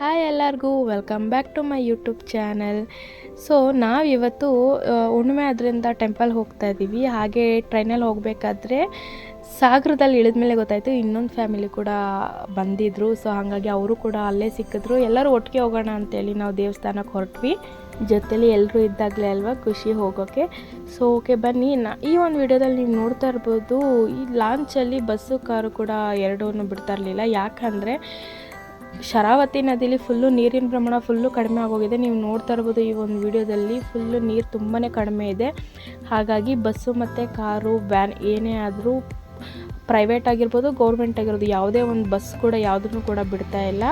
Hi ಎಲ್ಲರಿಗೂ welcome back to my YouTube channel so ನಾವಿವತ್ತು ಹುಣ್ಣಿಮೆ ಅದರಿಂದ ಟೆಂಪಲ್ ಹೋಗ್ತಾ ಇದ್ದೀವಿ ಹಾಗೆ ಟ್ರೈನಲ್ಲಿ ಹೋಗಬೇಕಾದ್ರೆ ಸಾಗರದಲ್ಲಿ ಇಳಿದ ಮೇಲೆ ಗೊತ್ತಾಯಿತು, ಇನ್ನೊಂದು ಫ್ಯಾಮಿಲಿ ಕೂಡ ಬಂದಿದ್ದರು ಸೊ ಹಾಗಾಗಿ ಅವರು ಕೂಡ ಅಲ್ಲೇ ಸಿಕ್ಕಿದ್ರು. ಎಲ್ಲರೂ ಒಟ್ಟಿಗೆ ಹೋಗೋಣ ಅಂತೇಳಿ ನಾವು ದೇವಸ್ಥಾನಕ್ಕೆ ಹೊರಟ್ವಿ. ಜೊತೇಲಿ ಎಲ್ಲರೂ ಇದ್ದಾಗಲೇ ಅಲ್ವಾ, ಖುಷಿ ಹೋಗೋಕ್ಕೆ ಸೊ ಓಕೆ ಬನ್ನಿ. ನಾ, ಈ ಒಂದು ವಿಡಿಯೋದಲ್ಲಿ ನೀವು ನೋಡ್ತಾ ಇರ್ಬೋದು, ಈ ಲಾಂಚಲ್ಲಿ ಬಸ್ಸು, ಕಾರು ಕೂಡ ಎರಡೂ ಬಿಡ್ತಾ ಇರಲಿಲ್ಲ. ಯಾಕಂದರೆ ಶರಾವತಿ ನದಿಲಿ ಫುಲ್ಲು ನೀರಿನ ಪ್ರಮಾಣ ಫುಲ್ಲು ಕಡಿಮೆ ಆಗೋಗಿದೆ. ನೀವು ನೋಡ್ತಾ ಇರ್ಬೋದು ಈ ಒಂದು ವಿಡಿಯೋದಲ್ಲಿ ಫುಲ್ಲು ನೀರು ತುಂಬಾ ಕಡಿಮೆ ಇದೆ. ಹಾಗಾಗಿ ಬಸ್ಸು ಮತ್ತು ಕಾರು, ವ್ಯಾನ್ ಏನೇ ಆದರೂ ಪ್ರೈವೇಟ್ ಆಗಿರ್ಬೋದು ಗೌರ್ಮೆಂಟ್ ಆಗಿರ್ಬೋದು, ಯಾವುದೇ ಒಂದು ಬಸ್ ಕೂಡ ಯಾವುದನ್ನು ಕೂಡ ಬಿಡ್ತಾ ಇಲ್ಲ.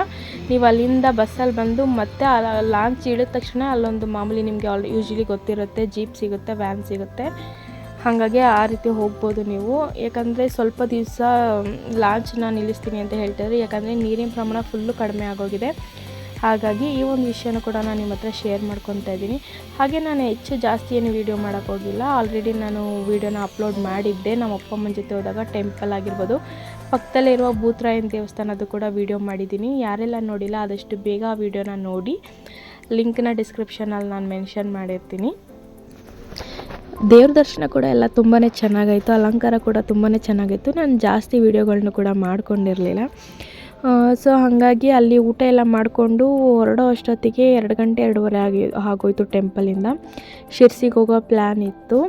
ನೀವು ಅಲ್ಲಿಂದ ಬಸ್ಸಲ್ಲಿ ಬಂದು ಮತ್ತೆ ಲಾಂಚ್ ಇಳಿದ ತಕ್ಷಣ ಅಲ್ಲೊಂದು ಮಾಮೂಲಿ ನಿಮಗೆ ಆಲ್ ಯೂಶ್ವಲಿ ಗೊತ್ತಿರುತ್ತೆ ಜೀಪ್ ಸಿಗುತ್ತೆ ವ್ಯಾನ್ ಸಿಗುತ್ತೆ. ಹಾಗಾಗಿ ಆ ರೀತಿ ಹೋಗ್ಬೋದು ನೀವು. ಯಾಕಂದರೆ ಸ್ವಲ್ಪ ದಿವಸ ಲಾಂಚನ್ನ ನಿಲ್ಲಿಸ್ತೀನಿ ಅಂತ ಹೇಳ್ತಿದ್ರು. ಯಾಕಂದರೆ ನೀರಿನ ಪ್ರಮಾಣ ಫುಲ್ಲು ಕಡಿಮೆ ಆಗೋಗಿದೆ. ಹಾಗಾಗಿ ಈ ಒಂದು ವಿಷಯನ ಕೂಡ ನಾನು ನಿಮ್ಮ ಹತ್ರ ಶೇರ್ ಮಾಡ್ಕೊತಾ ಇದ್ದೀನಿ. ಹಾಗೆ ನಾನು ಹೆಚ್ಚು ಜಾಸ್ತಿ ಏನು ವೀಡಿಯೋ ಮಾಡೋಕ್ಕೆ ಹೋಗಿಲ್ಲ. ಆಲ್ರೆಡಿ ನಾನು ವೀಡಿಯೋನ ಅಪ್ಲೋಡ್ ಮಾಡಿದ್ದೆ. ನಮ್ಮ ಅಪ್ಪ ಅಮ್ಮನ ಜೊತೆ ಹೋದಾಗ ಟೆಂಪಲ್ ಆಗಿರ್ಬೋದು. ಪಕ್ಕದಲ್ಲೇ ಇರುವ ಭೂತರಾಯನ ದೇವಸ್ಥಾನದ್ದು ಕೂಡ ವೀಡಿಯೋ ಮಾಡಿದ್ದೀನಿ. ಯಾರೆಲ್ಲ ನೋಡಿಲ್ಲ, ಆದಷ್ಟು ಬೇಗ ಆ ವೀಡಿಯೋನ ನೋಡಿ. ಲಿಂಕ್ನ ಡಿಸ್ಕ್ರಿಪ್ಷನಲ್ಲಿ ನಾನು ಮೆನ್ಷನ್ ಮಾಡಿರ್ತೀನಿ. ದೇವ್ರ ದರ್ಶನ ಕೂಡ ಎಲ್ಲ ತುಂಬಾ ಚೆನ್ನಾಗಾಯಿತು, ಅಲಂಕಾರ ಕೂಡ ತುಂಬಾ ಚೆನ್ನಾಗಿತ್ತು ನಾನು ಜಾಸ್ತಿ ವೀಡಿಯೋಗಳನ್ನೂ ಕೂಡ ಮಾಡ್ಕೊಂಡಿರಲಿಲ್ಲ. ಸೊ ಹಾಗಾಗಿ ಅಲ್ಲಿ ಊಟ ಎಲ್ಲ ಮಾಡಿಕೊಂಡು ಹೊರಡೋ ಅಷ್ಟೊತ್ತಿಗೆ ಎರಡು ಗಂಟೆ ಎರಡೂವರೆ ಆಗಿ, ಆಗೋಯ್ತು ಟೆಂಪಲಿಂದ ಶಿರ್ಸಿಗೆ ಹೋಗೋ ಪ್ಲ್ಯಾನ್ ಇತ್ತು.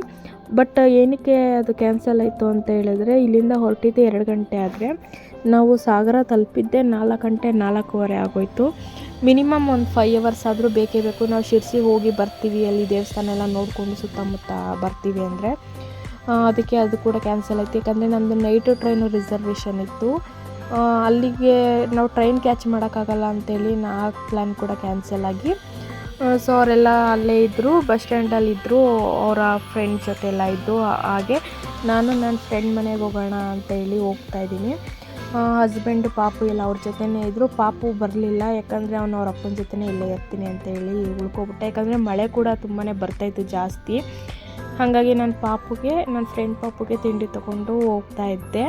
ಬಟ್ ಏನಕ್ಕೆ ಅದು ಕ್ಯಾನ್ಸಲ್ ಆಯಿತು ಅಂತ ಹೇಳಿದ್ರೆ, ಇಲ್ಲಿಂದ ಹೊರಟಿದ್ದೆ ಎರಡು ಗಂಟೆ ಆದರೆ ನಾವು ಸಾಗರ ತಲುಪಿದ್ದೆ ನಾಲ್ಕು ಗಂಟೆ ನಾಲ್ಕೂವರೆ ಆಗೋಯ್ತು. ಮಿನಿಮಮ್ ಒಂದು ಫೈವ್ ಅವರ್ಸ್ ಆದರೂ ಬೇಕೇ ಬೇಕು. ನಾವು ಶಿರ್ಸಿ ಹೋಗಿ ಬರ್ತೀವಿ, ಅಲ್ಲಿ ದೇವಸ್ಥಾನ ಎಲ್ಲ ನೋಡಿಕೊಂಡು ಸುತ್ತಮುತ್ತ ಬರ್ತೀವಿ ಅಂದರೆ. ಅದಕ್ಕೆ ಅದು ಕೂಡ ಕ್ಯಾನ್ಸಲ್ ಆಯಿತು. ಯಾಕಂದರೆ ನಮ್ಮದು ನೈಟು ಟ್ರೈನು ರಿಸರ್ವೇಷನ್ ಇತ್ತು. ಅಲ್ಲಿಗೆ ನಾವು ಟ್ರೈನ್ ಕ್ಯಾಚ್ ಮಾಡೋಕ್ಕಾಗಲ್ಲ ಅಂತೇಳಿ ನಾ ಪ್ಲ್ಯಾನ್ ಕೂಡ ಕ್ಯಾನ್ಸಲ್ ಆಗಿ ಸೊ ಅವರೆಲ್ಲ ಅಲ್ಲೇ ಇದ್ದರು ಬಸ್ ಸ್ಟ್ಯಾಂಡಲ್ಲಿ ಇದ್ದರು ಅವರ ಫ್ರೆಂಡ್ಸ್ ಜೊತೆ ಎಲ್ಲ ಇದ್ದು ಹಾಗೆ ನಾನು ನನ್ನ ಫ್ರೆಂಡ್ ಮನೆಗೆ ಹೋಗೋಣ ಅಂತ ಹೇಳಿ ಹೋಗ್ತಾ ಇದ್ದೀನಿ. ಹಸ್ಬೆಂಡು ಪಾಪು ಎಲ್ಲ ಅವ್ರ ಜೊತೆನೇ ಇದ್ದರು ಪಾಪು ಬರಲಿಲ್ಲ, ಯಾಕಂದರೆ ಅವನು ಅವ್ರ ಅಪ್ಪನ ಜೊತೆನೇ ಇಲ್ಲೇ ಇರ್ತೀನಿ ಅಂತ ಹೇಳಿ ಉಳ್ಕೊಬಿಟ್ಟೆ. ಯಾಕಂದರೆ ಮಳೆ ಕೂಡ ತುಂಬಾ ಬರ್ತಾಯಿತ್ತು ಜಾಸ್ತಿ. ಹಾಗಾಗಿ ನನ್ನ ಪಾಪುಗೆ ನನ್ನ ಫ್ರೆಂಡ್ ಪಾಪುಗೆ ತಿಂಡಿ ತೊಗೊಂಡು ಹೋಗ್ತಾ ಇದ್ದೆ.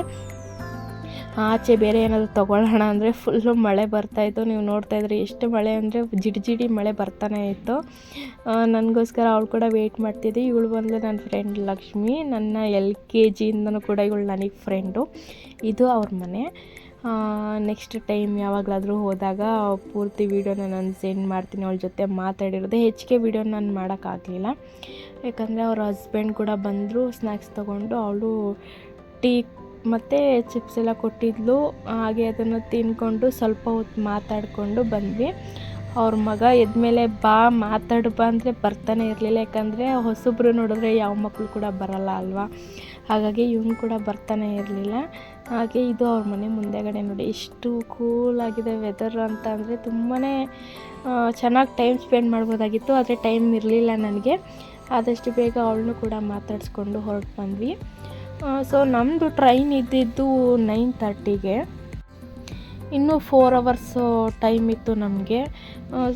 ಆಚೆ ಬೇರೆ ಏನಾದರೂ ತೊಗೊಳ್ಳೋಣ ಅಂದರೆ ಫುಲ್ಲು ಮಳೆ ಬರ್ತಾಯಿತ್ತು ನೀವು ನೋಡ್ತಾ ಇದ್ರಿ ಎಷ್ಟು ಮಳೆ ಅಂದರೆ ಜಿಡಿ ಜಿಡಿ ಮಳೆ ಬರ್ತಾನೆ ಇತ್ತು. ನನಗೋಸ್ಕರ ಅವಳು ಕೂಡ ವೆಯ್ಟ್ ಮಾಡ್ತಿದ್ದೆ. ಇವಳು ಬಂದು ನನ್ನ ಫ್ರೆಂಡ್ ಲಕ್ಷ್ಮಿ, ನನ್ನ ಎಲ್ ಕೆ ಜಿಯಿಂದನೂ ಕೂಡ ಇವಳು ನನಗೆ ಫ್ರೆಂಡು ಇದು ಅವ್ರ ಮನೆ. ನೆಕ್ಸ್ಟ್ ಟೈಮ್ ಯಾವಾಗಲಾದರೂ ಹೋದಾಗ ಪೂರ್ತಿ ವೀಡಿಯೋನ ನಾನು ಸೆಂಡ್ ಮಾಡ್ತೀನಿ. ಅವಳ ಜೊತೆ ಮಾತಾಡಿರೋದು. ಹೆಚ್ಚಿಗೆ ವೀಡಿಯೋ ನಾನು ಮಾಡೋಕ್ಕಾಗಲಿಲ್ಲ ಯಾಕಂದರೆ ಅವ್ರ ಹಸ್ಬೆಂಡ್ ಕೂಡ ಬಂದರು ಸ್ನ್ಯಾಕ್ಸ್ ತೊಗೊಂಡು. ಅವಳು ಟೀ ಮತ್ತು ಚಿಪ್ಸ್ ಎಲ್ಲ ಕೊಟ್ಟಿದ್ಲು. ಹಾಗೆ ಅದನ್ನು ತಿನ್ಕೊಂಡು ಸ್ವಲ್ಪ ಹೊತ್ತು ಮಾತಾಡಿಕೊಂಡು ಬಂದ್ವಿ. ಅವ್ರ ಮಗ ಎದ್ಮೇಲೆ ಬಾ, ಮಾತಾಡು ಬಾ ಅಂದರೆ ಬರ್ತಾನೆ ಇರಲಿಲ್ಲ. ಯಾಕಂದರೆ ಹೊಸಬ್ರು ನೋಡಿದ್ರೆ ಯಾವ ಮಕ್ಕಳು ಕೂಡ ಬರಲ್ಲ ಅಲ್ವಾ? ಹಾಗಾಗಿ ಇವನು ಕೂಡ ಬರ್ತಾನೆ ಇರಲಿಲ್ಲ. ಹಾಗೆ ಇದು ಅವ್ರ ಮನೆ ಮುಂದೆಗಡೆ ನೋಡಿ. ಎಷ್ಟು ಕೂಲಾಗಿದೆ ವೆದರ್ ಅಂತ ಅಂದರೆ ತುಂಬಾ ಚೆನ್ನಾಗಿ ಟೈಮ್ ಸ್ಪೆಂಡ್ ಮಾಡ್ಬೋದಾಗಿತ್ತು. ಆದರೆ ಟೈಮ್ ಇರಲಿಲ್ಲ ನನಗೆ. ಆದಷ್ಟು ಬೇಗ ಅವಳನ್ನು ಕೂಡ ಮಾತಾಡಿಸ್ಕೊಂಡು ಹೊರಟು ಬಂದ್ವಿ. ಸೊ ನಮ್ಮದು ಟ್ರೈನ್ ಇದ್ದಿದ್ದು ನೈನ್ ತರ್ಟಿಗೆ ಇನ್ನೂ ಫೋರ್ ಅವರ್ಸು ಟೈಮ್ ಇತ್ತು ನಮಗೆ.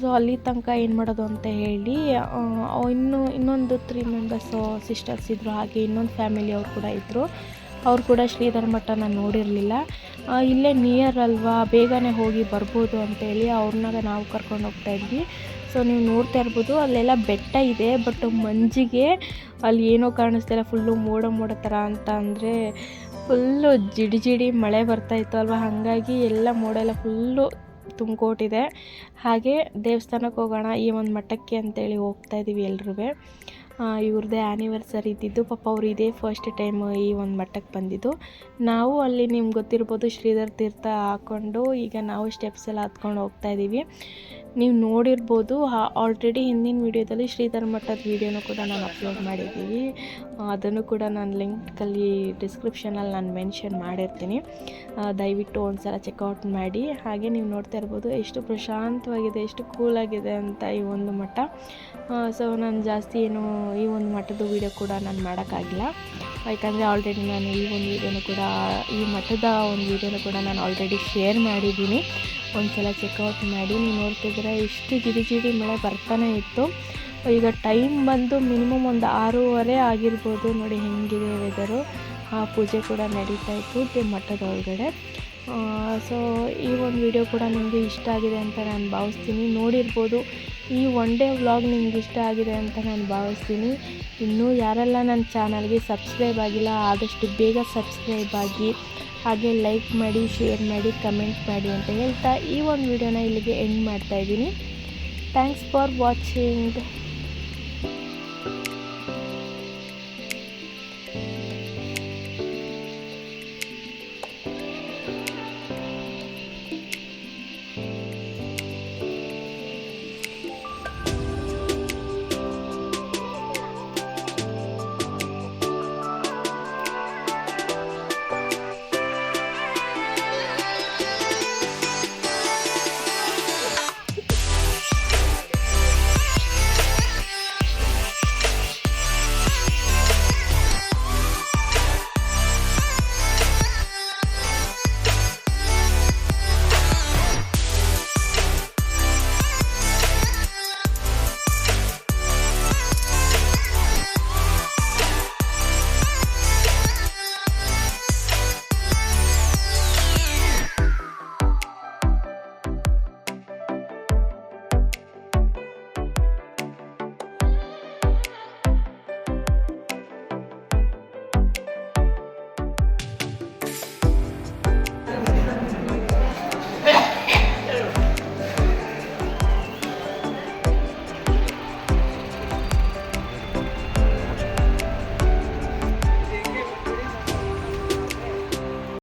ಸೊ ಅಲ್ಲಿ ತನಕ ಏನು ಮಾಡೋದು ಅಂತ ಹೇಳಿ ಇನ್ನೂ ಇನ್ನು ಇನ್ನೊಂದು ತ್ರೀ ಮೆಂಬರ್ಸ್ ಸಿಸ್ಟರ್ಸ್ ಇದ್ದರು ಹಾಗೆ ಇನ್ನೊಂದು ಫ್ಯಾಮಿಲಿ ಅವರು ಕೂಡ ಇದ್ದರು ಅವ್ರು ಕೂಡ ಶ್ರೀಧರ್ ಮಠನ ನೋಡಿರಲಿಲ್ಲ. ಇಲ್ಲೇ ನಿಯರ್ ಅಲ್ವಾ, ಬೇಗನೆ ಹೋಗಿ ಬರ್ಬೋದು ಅಂತೇಳಿ ಅವ್ರನ್ನ ನಾವು ಕರ್ಕೊಂಡು ಹೋಗ್ತಾ ಇದ್ವಿ. ಸೊ ನೀವು ನೋಡ್ತಾ ಇರ್ಬೋದು, ಅಲ್ಲೆಲ್ಲ ಬೆಟ್ಟ ಇದೆ ಬಟ್ ಮಂಜಿಗೆ ಅಲ್ಲಿ ಏನೋ ಕಾಣಿಸ್ತಿಲ್ಲ ಫುಲ್ಲು ಮೋಡ ಮೋಡ ಥರ ಅಂತ ಅಂದರೆ ಫುಲ್ಲು ಜಿಡಿ ಜಿಡಿ ಮಳೆ ಬರ್ತಾಯಿತ್ತು ಅಲ್ವಾ? ಹಾಗಾಗಿ ಎಲ್ಲ ಮೋಡ ಎಲ್ಲ ಫುಲ್ಲು ತುಂಬಿಕೊಟ್ಟಿದೆ. ಹಾಗೆ ದೇವಸ್ಥಾನಕ್ಕೆ ಹೋಗೋಣ ಈ ಒಂದು ಮಠಕ್ಕೆ ಅಂತೇಳಿ ಹೋಗ್ತಾ ಇದ್ದೀವಿ ಎಲ್ರೂ ಇವ್ರದ್ದೇ ಆ್ಯನಿವರ್ಸರಿ ಇದ್ದಿದ್ದು, ಪಾಪ ಅವ್ರು ಇದೇ ಫಸ್ಟ್ ಟೈಮ್ ಈ ಒಂದು ಮಠಕ್ಕೆ ಬಂದಿದ್ದು. ನಾವು ಅಲ್ಲಿ ನಿಮ್ಗೆ ಗೊತ್ತಿರ್ಬೋದು ಶ್ರೀಧರ್ ತೀರ್ಥ ಹಾಕ್ಕೊಂಡು ಈಗ ನಾವು ಸ್ಟೆಪ್ಸ್ ಎಲ್ಲ ಹತ್ಕೊಂಡು ಹೋಗ್ತಾ ಇದ್ದೀವಿ ನೀವು ನೋಡಿರ್ಬೋದು ಆಲ್ರೆಡಿ ಹಿಂದಿನ ವೀಡಿಯೋದಲ್ಲಿ ಶ್ರೀಧರ್ ಮಠದ ವೀಡಿಯೋನು ಕೂಡ ನಾನು ಅಪ್ಲೋಡ್ ಮಾಡಿದ್ದೀವಿ ಅದನ್ನು ಕೂಡ ನಾನು ಲಿಂಕಲ್ಲಿ ಡಿಸ್ಕ್ರಿಪ್ಷನಲ್ಲಿ ನಾನು ಮೆನ್ಷನ್ ಮಾಡಿರ್ತೀನಿ. ದಯವಿಟ್ಟು ಒಂದು ಸಲ ಚೆಕ್ಔಟ್ ಮಾಡಿ. ಹಾಗೆ ನೀವು ನೋಡ್ತಾ ಇರ್ಬೋದು, ಎಷ್ಟು ಪ್ರಶಾಂತವಾಗಿದೆ, ಎಷ್ಟು ಕೂಲಾಗಿದೆ ಅಂತ ಈ ಒಂದು ಮಠ. ಸೊ ನಾನು ಜಾಸ್ತಿ ಏನು ಈ ಒಂದು ಮಠದ ವೀಡಿಯೋ ಕೂಡ ನಾನು ಮಾಡೋಕ್ಕಾಗಿಲ್ಲ. ಯಾಕಂದರೆ ಆಲ್ರೆಡಿ ನಾನು ಈ ಒಂದು ವೀಡಿಯೋನು ಕೂಡ, ಈ ಮಠದ ಒಂದು ವೀಡಿಯೋನು ಕೂಡ ನಾನು ಆಲ್ರೆಡಿ ಶೇರ್ ಮಾಡಿದ್ದೀನಿ. ಒಂದು ಸಲ ಚೆಕ್ಔಟ್ ಮಾಡಿ, ನೀವು ನೋಡ್ತಿದ್ರೆ ಎಷ್ಟು ಜಿಡಿ ಮಳೆ ಬರ್ತಾನೆ ಇತ್ತು. ಈಗ ಟೈಮ್ ಬಂದು ಮಿನಿಮಮ್ ಒಂದು ಆರೂವರೆ ಆಗಿರ್ಬೋದು ನೋಡಿ ಹೆಂಗಿದೆ ವೆದರು ಆ ಪೂಜೆ ಕೂಡ ನಡೀತಾ ಇತ್ತು ಮಠದ ಒಳಗಡೆ. ಸೊ ಈ ಒಂದು ವಿಡಿಯೋ ಕೂಡ ನಿಮಗೆ ಇಷ್ಟ ಆಗಿದೆ ಅಂತ ನಾನು ಭಾವಿಸ್ತೀನಿ. ನೋಡಿರ್ಬೋದು, ಈ ಒನ್ ಡೇ ವ್ಲಾಗ್ ನಿಮ್ಗೆ ಇಷ್ಟ ಆಗಿದೆ ಅಂತ ನಾನು ಭಾವಿಸ್ತೀನಿ. ಇನ್ನೂ ಯಾರೆಲ್ಲ ನನ್ನ ಚಾನಲ್ಗೆ ಸಬ್ಸ್ಕ್ರೈಬ್ ಆಗಿಲ್ಲ, ಆದಷ್ಟು ಬೇಗ ಸಬ್ಸ್ಕ್ರೈಬ್ ಆಗಿ. ಹಾಗೆ ಲೈಕ್ ಮಾಡಿ ಶೇರ್ ಮಾಡಿ ಕಮೆಂಟ್ ಮಾಡಿ ಅಂತ ಹೇಳ್ತಾ ಈ ಒಂದು ವಿಡಿಯೋನ ಇಲ್ಲಿಗೆ ಎಂಡ್ ಮಾಡ್ತಾಯಿದ್ದೀನಿ ಥ್ಯಾಂಕ್ಸ್ ಫಾರ್ ವಾಚಿಂಗ್